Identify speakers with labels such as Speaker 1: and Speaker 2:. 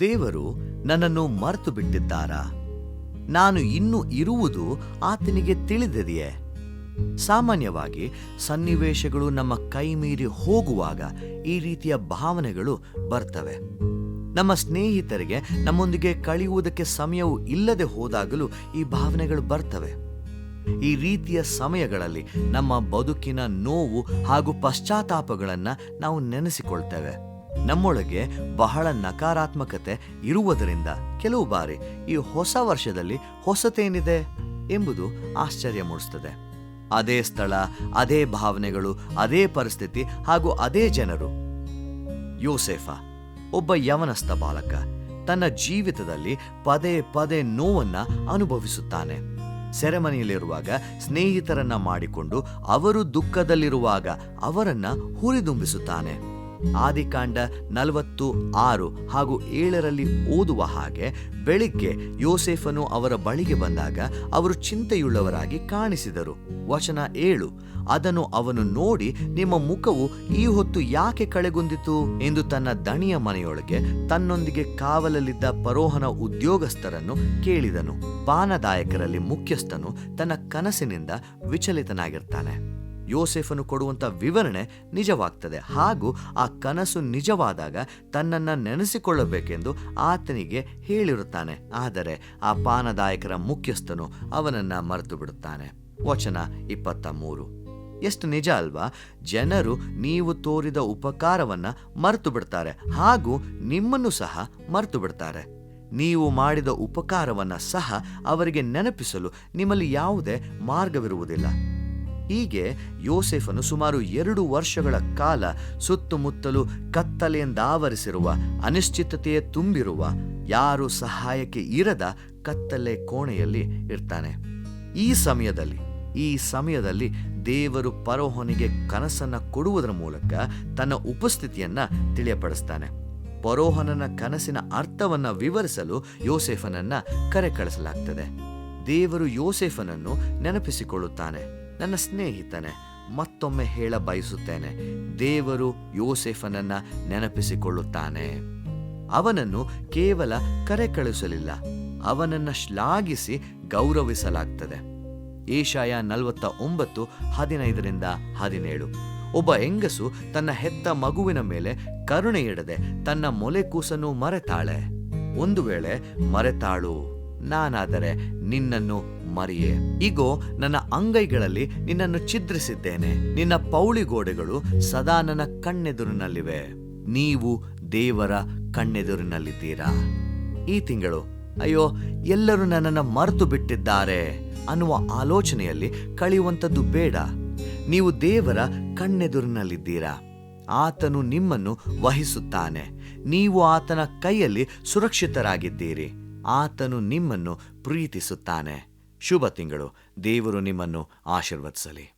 Speaker 1: ದೇವರು ನನ್ನನ್ನು ಮರೆತು ಬಿಟ್ಟಿದ್ದಾರಾ ನಾನು ಇನ್ನೂ ಇರುವುದು ಆತನಿಗೆ ತಿಳಿದಿದೆಯೇ ಸಾಮಾನ್ಯವಾಗಿ ಸನ್ನಿವೇಶಗಳು ನಮ್ಮ ಕೈ ಮೀರಿ ಹೋಗುವಾಗ ಈ ರೀತಿಯ ಭಾವನೆಗಳು ಬರ್ತವೆ. ನಮ್ಮ ಸ್ನೇಹಿತರಿಗೆ ನಮ್ಮೊಂದಿಗೆ ಕಳೆಯುವುದಕ್ಕೆ ಸಮಯವು ಇಲ್ಲದೆ ಹೋದಾಗಲೂ ಈ ಭಾವನೆಗಳು ಬರ್ತವೆ. ಈ ರೀತಿಯ ಸಮಯಗಳಲ್ಲಿ ನಮ್ಮ ಬದುಕಿನ ನೋವು ಹಾಗೂ ಪಶ್ಚಾತ್ತಾಪಗಳನ್ನು ನಾವು ನೆನೆಸಿಕೊಳ್ತೇವೆ. ನಮ್ಮೊಳಗೆ ಬಹಳ ನಕಾರಾತ್ಮಕತೆ ಇರುವುದರಿಂದ ಕೆಲವು ಬಾರಿ ಈ ಹೊಸ ವರ್ಷದಲ್ಲಿ ಹೊಸತೇನಿದೆ ಎಂಬುದು ಆಶ್ಚರ್ಯ ಮೂಡಿಸ್ತದೆ. ಅದೇ ಸ್ಥಳ, ಅದೇ ಭಾವನೆಗಳು, ಅದೇ ಪರಿಸ್ಥಿತಿ ಹಾಗೂ ಅದೇ ಜನರು. ಯೋಸೆಫ, ಒಬ್ಬ ಯವನಸ್ಥ ಬಾಲಕ, ತನ್ನ ಜೀವಿತದಲ್ಲಿ ಪದೇ ಪದೇ ನೋವನ್ನು ಅನುಭವಿಸುತ್ತಾನೆ. ಸೆರೆಮನೆಯಲ್ಲಿರುವಾಗ ಸ್ನೇಹಿತರನ್ನ ಮಾಡಿಕೊಂಡು ಅವರು ದುಃಖದಲ್ಲಿರುವಾಗ ಅವರನ್ನ ಹುರಿದುಂಬಿಸುತ್ತಾನೆ. ಆದಿಕಾಂಡ ನಲವತ್ತು ಆರು ಹಾಗೂ ಏಳರಲ್ಲಿ ಓದುವ ಹಾಗೆ ಬೆಳಿಗ್ಗೆ ಯೋಸೇಫನು ಅವರ ಬಳಿಗೆ ಬಂದಾಗ ಅವರು ಚಿಂತೆಯುಳ್ಳವರಾಗಿ ಕಾಣಿಸಿದರು. ವಚನ ಏಳು, ಅದನ್ನು ಅವನು ನೋಡಿ ನಿಮ್ಮ ಮುಖವು ಈ ಹೊತ್ತು ಯಾಕೆ ಕಳೆಗುಂದಿತು ಎಂದು ತನ್ನ ದಣಿಯ ಮನೆಯೊಳಗೆ ತನ್ನೊಂದಿಗೆ ಕಾವಲಲ್ಲಿದ್ದ ಪರೋಹನ ಉದ್ಯೋಗಸ್ಥರನ್ನು ಕೇಳಿದನು. ಪಾನದಾಯಕರಲ್ಲಿ ಮುಖ್ಯಸ್ಥನು ತನ್ನ ಕನಸಿನಿಂದ ವಿಚಲಿತನಾಗಿರ್ತಾನೆ. ಯೋಸೆಫನು ಕೊಡುವಂಥ ವಿವರಣೆ ನಿಜವಾಗ್ತದೆ. ಹಾಗೂ ಆ ಕನಸು ನಿಜವಾದಾಗ ತನ್ನನ್ನು ನೆನೆಸಿಕೊಳ್ಳಬೇಕೆಂದು ಆತನಿಗೆ ಹೇಳಿರುತ್ತಾನೆ. ಆದರೆ ಆ ಪಾನದಾಯಕರ ಮುಖ್ಯಸ್ಥನು ಅವನನ್ನು ಮರೆತು ಬಿಡುತ್ತಾನೆ ವಚನ ಇಪ್ಪತ್ತ ಮೂರು ಎಷ್ಟು ನಿಜ ಅಲ್ವಾ? ಜನರು ನೀವು ತೋರಿದ ಉಪಕಾರವನ್ನ ಮರೆತು ಬಿಡ್ತಾರೆ ಹಾಗೂ ನಿಮ್ಮನ್ನು ಸಹ ಮರೆತು ಬಿಡ್ತಾರೆ ನೀವು ಮಾಡಿದ ಉಪಕಾರವನ್ನ ಸಹ ಅವರಿಗೆ ನೆನಪಿಸಲು ನಿಮ್ಮಲ್ಲಿ ಯಾವುದೇ ಮಾರ್ಗವಿರುವುದಿಲ್ಲ. ಹೀಗೆ ಯೋಸೆಫನು ಸುಮಾರು ಎರಡು ವರ್ಷಗಳ ಕಾಲ ಸುತ್ತಮುತ್ತಲು ಕತ್ತಲೆಯಿಂದಾವರಿಸಿರುವ ಅನಿಶ್ಚಿತತೆಯೇ ತುಂಬಿರುವ, ಯಾರು ಸಹಾಯಕ್ಕೆ ಇರದ ಕತ್ತಲೆ ಕೋಣೆಯಲ್ಲಿ ಇರ್ತಾನೆ. ಈ ಸಮಯದಲ್ಲಿ ಈ ಸಮಯದಲ್ಲಿ ದೇವರು ಪರೋಹನಿಗೆ ಕನಸನ್ನ ಕೊಡುವುದರ ಮೂಲಕ ತನ್ನ ಉಪಸ್ಥಿತಿಯನ್ನ ತಿಳಿಯಪಡಿಸ್ತಾನೆ. ಪರೋಹನನ ಕನಸಿನ ಅರ್ಥವನ್ನ ವಿವರಿಸಲು ಯೋಸೆಫನನ್ನ ಕರೆ ಕಳಿಸಲಾಗ್ತದೆ. ದೇವರು ಯೋಸೆಫನನ್ನು ನೆನಪಿಸಿಕೊಳ್ಳುತ್ತಾನೆ. ನನ್ನ ಸ್ನೇಹಿತನೆ, ಮತ್ತೊಮ್ಮೆ ಹೇಳ ಬಯಸುತ್ತೇನೆ, ದೇವರು ಯೋಸೆಫನನ್ನ ನೆನಪಿಸಿಕೊಳ್ಳುತ್ತಾನೆ. ಅವನನ್ನು ಕೇವಲ ಕರೆ ಕಳಿಸಲಿಲ್ಲ ಅವನನ್ನ ಶ್ಲಾಘಿಸಿ ಗೌರವಿಸಲಾಗ್ತದೆ. ಏಷಾಯ ನಲವತ್ತ ಒಂಬತ್ತು ಹದಿನೈದರಿಂದ ಹದಿನೇಳು. ಒಬ್ಬ ಹೆಂಗಸು ತನ್ನ ಹೆತ್ತ ಮಗುವಿನ ಮೇಲೆ ಕರುಣೆ ಇಡದೆ ತನ್ನ ಮೊಲೆ ಕೂಸನ್ನು ಮರೆತಾಳೆ. ಒಂದು ವೇಳೆ, ಮರೆತಾಳು, ನಾನಾದರೆ ನಿನ್ನನ್ನು ಮರಿಯೆ, ಇಗೋ, ನನ್ನ ಅಂಗೈಗಳಲ್ಲಿ ನಿನ್ನನ್ನು ಛಿದ್ರಿಸಿದ್ದೇನೆ. ನಿನ್ನ ಪೌಳಿಗೋಡೆಗಳು ಸದಾ ನನ್ನ ಕಣ್ಣೆದುರಿನಲ್ಲಿವೆ. ನೀವು ದೇವರ ಕಣ್ಣೆದುರಿನಲ್ಲಿದ್ದೀರಾ? ಈ ತಿಂಗಳು, ಅಯ್ಯೋ, ಎಲ್ಲರೂ ನನ್ನನ್ನು ಮರೆತು ಬಿಟ್ಟಿದ್ದಾರೆ ಅನ್ನುವ ಆಲೋಚನೆಯಲ್ಲಿ ಕಳೆಯುವಂಥದ್ದು ಬೇಡ. ನೀವು ದೇವರ ಕಣ್ಣೆದುರಿನಲ್ಲಿದ್ದೀರಾ? ಆತನು ನಿಮ್ಮನ್ನು ವಹಿಸುತ್ತಾನೆ. ನೀವು ಆತನ ಕೈಯಲ್ಲಿ ಸುರಕ್ಷಿತರಾಗಿದ್ದೀರಿ. ಆತನು ನಿಮ್ಮನ್ನು ಪ್ರೀತಿಸುತ್ತಾನೆ. ಶುಭ ತಿಂಗಳು. ದೇವರು ನಿಮ್ಮನ್ನು ಆಶೀರ್ವದಿಸಲಿ.